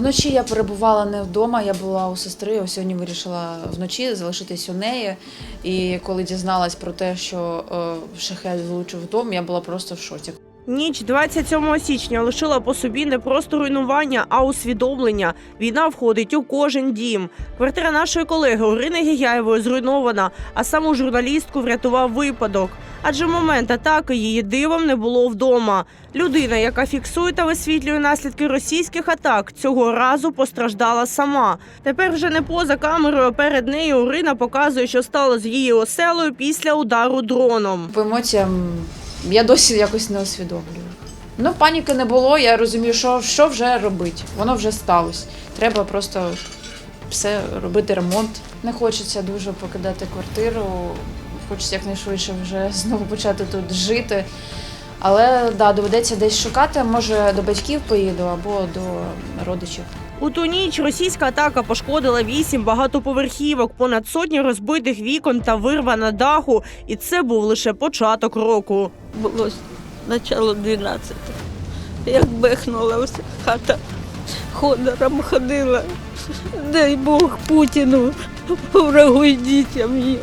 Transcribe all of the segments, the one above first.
Вночі я перебувала не вдома, я була у сестри. Ось сьогодні вирішила вночі залишитись у неї. І коли дізналась про те, що е, шахет влучив дом, я була просто в шоці. Ніч 27 січня лишила по собі не просто руйнування, а усвідомлення. Війна входить у кожен дім. Квартира нашої колеги Орини Гігяєвої зруйнована, а саму журналістку врятував випадок. Адже момент атаки її дивом не було вдома. Людина, яка фіксує та висвітлює наслідки російських атак, цього разу постраждала сама. Тепер вже не поза камерою, перед нею Орина показує, що стало з її оселою після удару дроном. По емоціям я досі якось не усвідомлюю. Ну, паніки не було, я розумію, що, що вже робити. Воно вже сталося. Треба просто все робити ремонт. Не хочеться дуже покидати квартиру. Хочеться якнайшвидше вже знову почати тут жити. Але да, доведеться десь шукати. Може, до батьків поїду або до родичів. У ту ніч російська атака пошкодила вісім багатоповерхівок, понад сотні розбитих вікон та вирва на даху. І це був лише початок року. було начало 12. Як бехнула вся хата, ходором ходила. Дай Бог Путіну, врагу й дітям їм.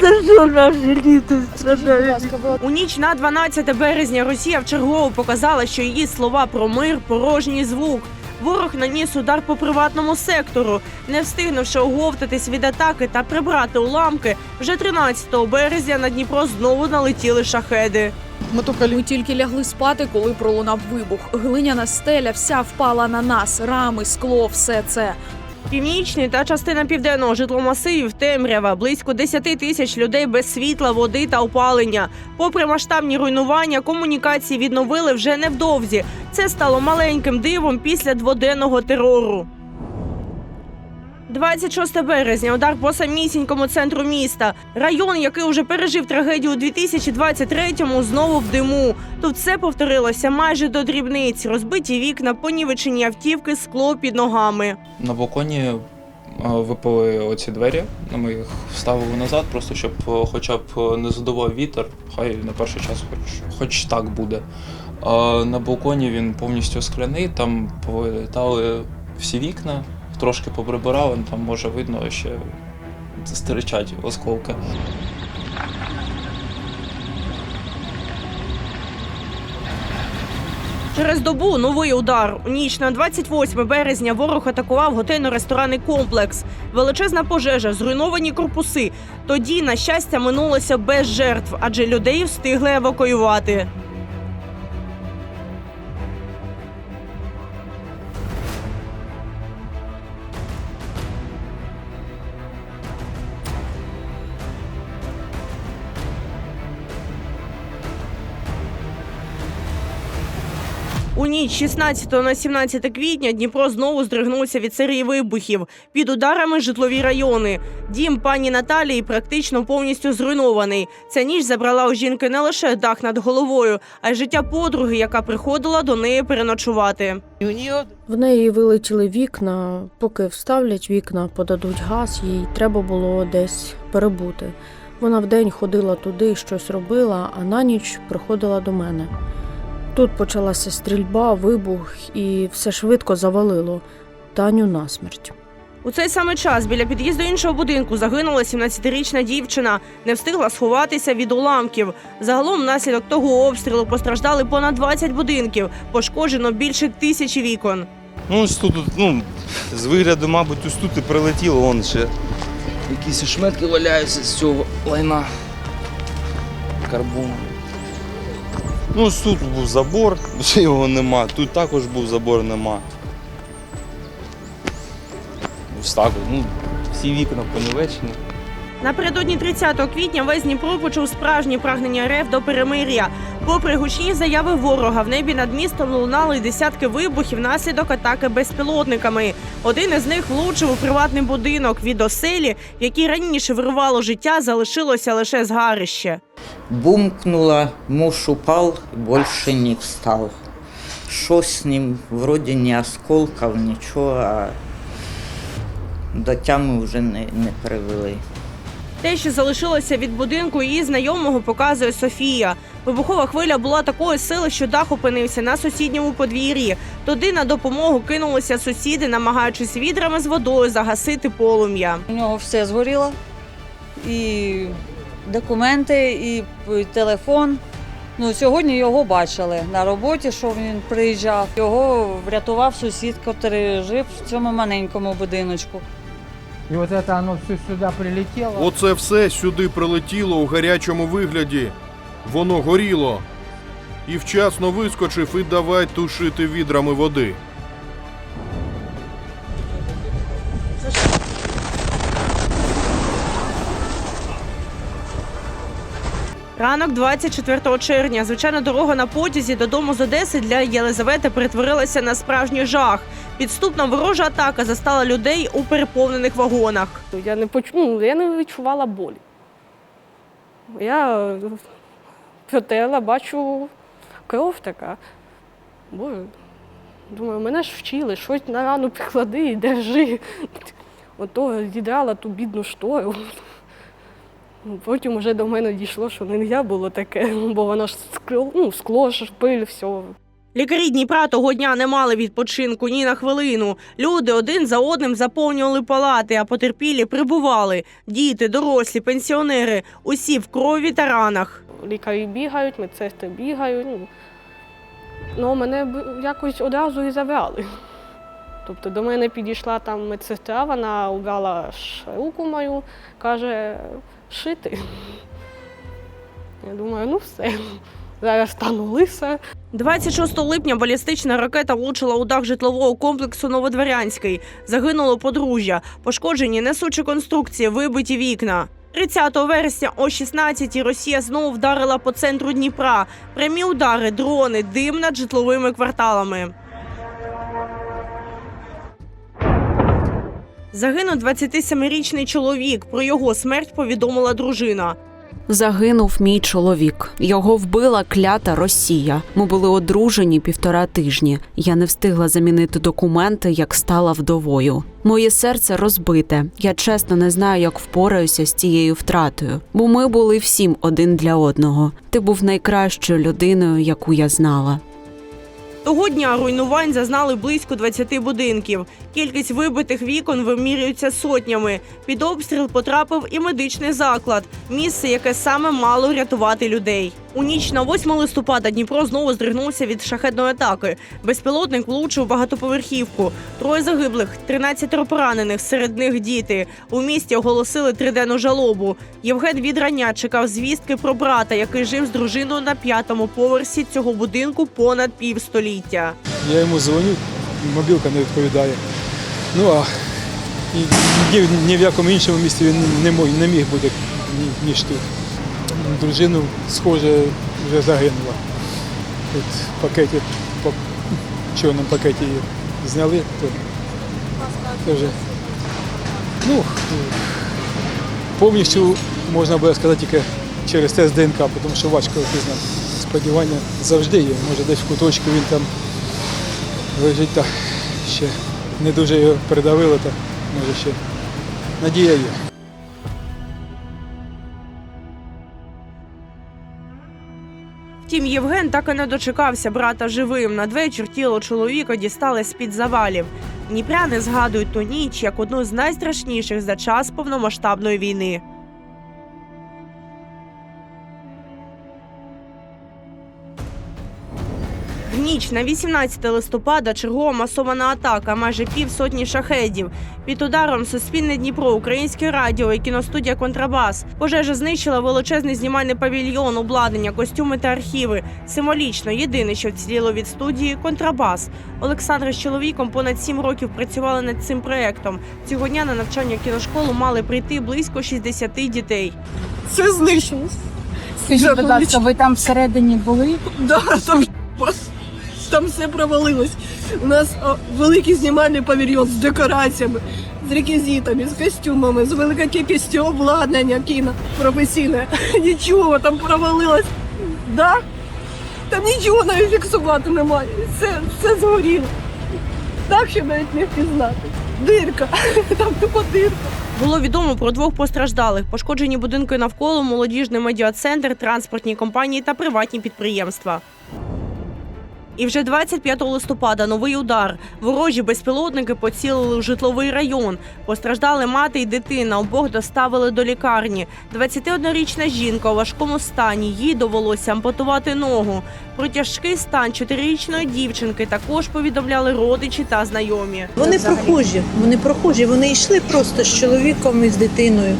За що наші діти страдають? У ніч на 12 березня Росія вчергово показала, що її слова про мир порожній звук. Ворог наніс удар по приватному сектору, не встигнувши оговтатись від атаки та прибрати уламки. Вже 13 березня на Дніпро знову налетіли шахеди. Ми тільки, ми тільки лягли спати, коли пролунав вибух. Глиняна стеля вся впала на нас, рами, скло, все це. Північний та частина південного житломасивів темрява, близько 10 тисяч людей без світла, води та опалення. Попри масштабні руйнування, комунікації відновили вже невдовзі. Це стало маленьким дивом після дводенного терору. 26 березня удар по самісінькому центру міста. Район, який уже пережив трагедію у 2023-му, знову в диму. Тут все повторилося майже до дрібниць. Розбиті вікна, понівечені автівки, скло під ногами. На балконі е, випали оці двері, ну, ми їх вставили назад, просто щоб е, хоча б е, не задував вітер, хай на перший час хоч, хоч так буде. На балконі він повністю скляний, там повилітали всі вікна, трошки поприбирали, там може видно ще стирчать осколки. Через добу новий удар. У ніч на 28 березня ворог атакував готельно-ресторанний комплекс. Величезна пожежа, зруйновані корпуси. Тоді, на щастя, минулося без жертв, адже людей встигли евакуювати. Ніч 16 на 17 квітня Дніпро знову здригнувся від серії вибухів. Під ударами житлові райони. Дім пані Наталії практично повністю зруйнований. Ця ніч забрала у жінки не лише дах над головою, а й життя подруги, яка приходила до неї переночувати. В неї вилетіли вікна. Поки вставлять вікна, подадуть газ, їй треба було десь перебути. Вона вдень ходила туди, щось робила, а на ніч приходила до мене. Тут почалася стрільба, вибух, і все швидко завалило Таню насмерть. У цей самий час біля під'їзду іншого будинку загинула 17-річна дівчина. Не встигла сховатися від уламків. Загалом, внаслідок того обстрілу постраждали понад 20 будинків. Пошкоджено більше тисячі вікон. Ну, ось тут, ну, з вигляду, мабуть, ось тут і прилетіло, вон ще якісь шметки валяються з цього лайна карбону. Ну, тут був забор, ще його нема. Тут також був забор, нема. Ось так, ну, всі вікна понівечені. Напередодні 30 квітня весь Дніпро почув справжнє прагнення РФ до перемир'я. Попри гучні заяви ворога, в небі над містом лунали десятки вибухів внаслідок атаки безпілотниками. Один із них влучив у приватний будинок від оселі, в якій раніше вирувало життя, залишилося лише згарище. Бумкнуло, муж упал, больше не встал. Что с ним? Вроде не осколков, ничего, а до тями вже не, не привели. Те, що залишилося від будинку її знайомого, показує Софія. Вибухова хвиля була такої сили, що дах опинився на сусідньому подвір'ї. Туди на допомогу кинулися сусіди, намагаючись відрами з водою загасити полум'я. У нього все згоріло. І документи, і телефон. Ну, сьогодні його бачили на роботі, що він приїжджав. Його врятував сусід, який жив в цьому маленькому будиночку. И вот это оно все сюда прилетело. Оце все сюди прилетіло у гарячому вигляді. Воно горіло. І вчасно вискочив і давай тушити відрами води. Ранок 24 червня. Звичайна дорога на потязі додому з Одеси для Єлизавети перетворилася на справжній жах. Підступна ворожа атака застала людей у переповнених вагонах. Я не поч... ну, я не відчувала болі. Я е, бачу кров така. Боже, думаю, мене ж вчили, щось на рану приклади і держи. Ото зідрала ту бідну штору. Потім вже до мене дійшло, що не можна було таке, бо воно ж скло, ну, скло ж, пиль, все. Лікарі Дніпра того дня не мали відпочинку ні на хвилину. Люди один за одним заповнювали палати, а потерпілі прибували. Діти, дорослі, пенсіонери усі в крові та ранах. лікарі бігають, медсестри бігають. Ну, ну мене якось одразу і забрали. Тобто до мене підійшла там медсестра, вона убрала руку мою, каже, шити. Я думаю, ну все, зараз стану лиса. 26 липня балістична ракета влучила у дах житлового комплексу Новодворянський. Загинуло подружжя, пошкоджені несучі конструкції, вибиті вікна. 30 вересня о 16-й Росія знову вдарила по центру Дніпра. Прямі удари, дрони, дим над житловими кварталами. Загинув 27-річний чоловік. Про його смерть повідомила дружина. Загинув мій чоловік. Його вбила клята Росія. Ми були одружені півтора тижні. Я не встигла замінити документи, як стала вдовою. Моє серце розбите. Я чесно не знаю, як впораюся з цією втратою, бо ми були всім один для одного. Ти був найкращою людиною, яку я знала. Того дня руйнувань зазнали близько 20 будинків. Кількість вибитих вікон вимірюється сотнями. Під обстріл потрапив і медичний заклад, місце, яке саме мало рятувати людей. У ніч на 8 листопада Дніпро знову здригнувся від шахетної атаки. Безпілотник влучив багатоповерхівку. Троє загиблих, 13 поранених, серед них діти. У місті оголосили триденну жалобу. Євген відрання чекав звістки про брата, який жив з дружиною на п'ятому поверсі цього будинку понад півстоліття. Я йому дзвоню, мобілка не відповідає. Ну а ні, в якому іншому місці він не міг, бути, ні, ніж тут. Дружину, схоже, вже загинула. В пакеті, по чорному пакеті її зняли, то це вже. Ну, повністю можна буде сказати тільки через тест ДНК, тому що важко пізнати. Сподівання завжди є. Може десь в куточку він там лежить та ще не дуже його придавило, та може ще надія є. Втім, Євген так і не дочекався брата живим. Надвечір тіло чоловіка дістали з-під завалів. Дніпряни згадують ту ніч як одну з найстрашніших за час повномасштабної війни. Ніч на 18 листопада чергова масована атака, майже півсотні шахедів. Під ударом Суспільне Дніпро, Українське радіо і кіностудія Контрабас. Пожежа знищила величезний знімальний павільйон, обладнання, костюми та архіви. Символічно єдине, що вціліло від студії Контрабас. Олександр з чоловіком понад сім років працювали над цим проектом. Цього дня на навчання кіношколу мали прийти близько 60 дітей. Це знищилось. Скажіть, будь ласка, ви там всередині були? Да, там, там все провалилось. У нас великий знімальний павільйон з декораціями, з реквізитами, з костюмами, з великою кількістю обладнання кіно професійне. Нічого там провалилось. Да? Там нічого навіть фіксувати немає. Все, все згоріло. Так що навіть не впізнати. Дирка. Там тупо дирка. Було відомо про двох постраждалих, пошкоджені будинки навколо, молодіжний медіацентр, транспортні компанії та приватні підприємства. І вже 25 листопада новий удар. Ворожі безпілотники поцілили в житловий район. Постраждали мати й дитина. Обох доставили до лікарні. 21-річна жінка у важкому стані. Їй довелося ампутувати ногу. Про тяжкий стан чотирирічної дівчинки також повідомляли родичі та знайомі. Вони прохожі, вони прохожі, вони йшли просто з чоловіком і з дитиною.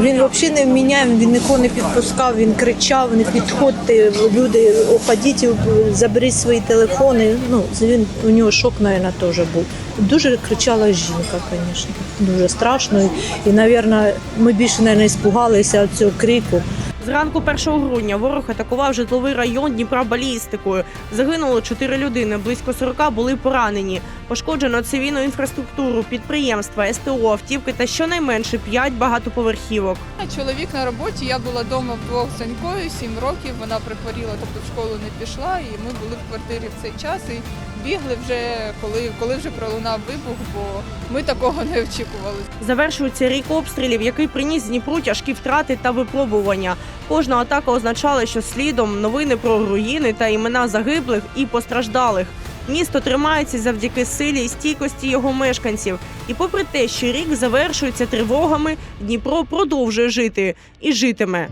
Він взагалі не вміняє, він нікого не підпускав, він кричав, не підходьте, люди, уходіть, заберіть свої телефони. Ну, він, у нього шок, мабуть, теж був. Дуже кричала жінка, звісно, дуже страшно. І, мабуть, ми більше мабуть, спугалися цього крику. Зранку 1 грудня ворог атакував житловий район Дніпра балістикою. Загинуло 4 людини, близько 40 були поранені. Пошкоджено цивільну інфраструктуру, підприємства, СТО, автівки та щонайменше 5 багатоповерхівок. Чоловік на роботі, я була вдома вдвох з донькою, 7 років, вона прихворіла, тобто в школу не пішла, і ми були в квартирі в цей час і бігли вже, коли, коли вже пролунав вибух, бо ми такого не очікували. Завершується рік обстрілів, який приніс Дніпру тяжкі втрати та випробування. Кожна атака означала, що слідом новини про руїни та імена загиблих і постраждалих. Місто тримається завдяки силі і стійкості його мешканців. І попри те, що рік завершується тривогами, Дніпро продовжує жити і житиме.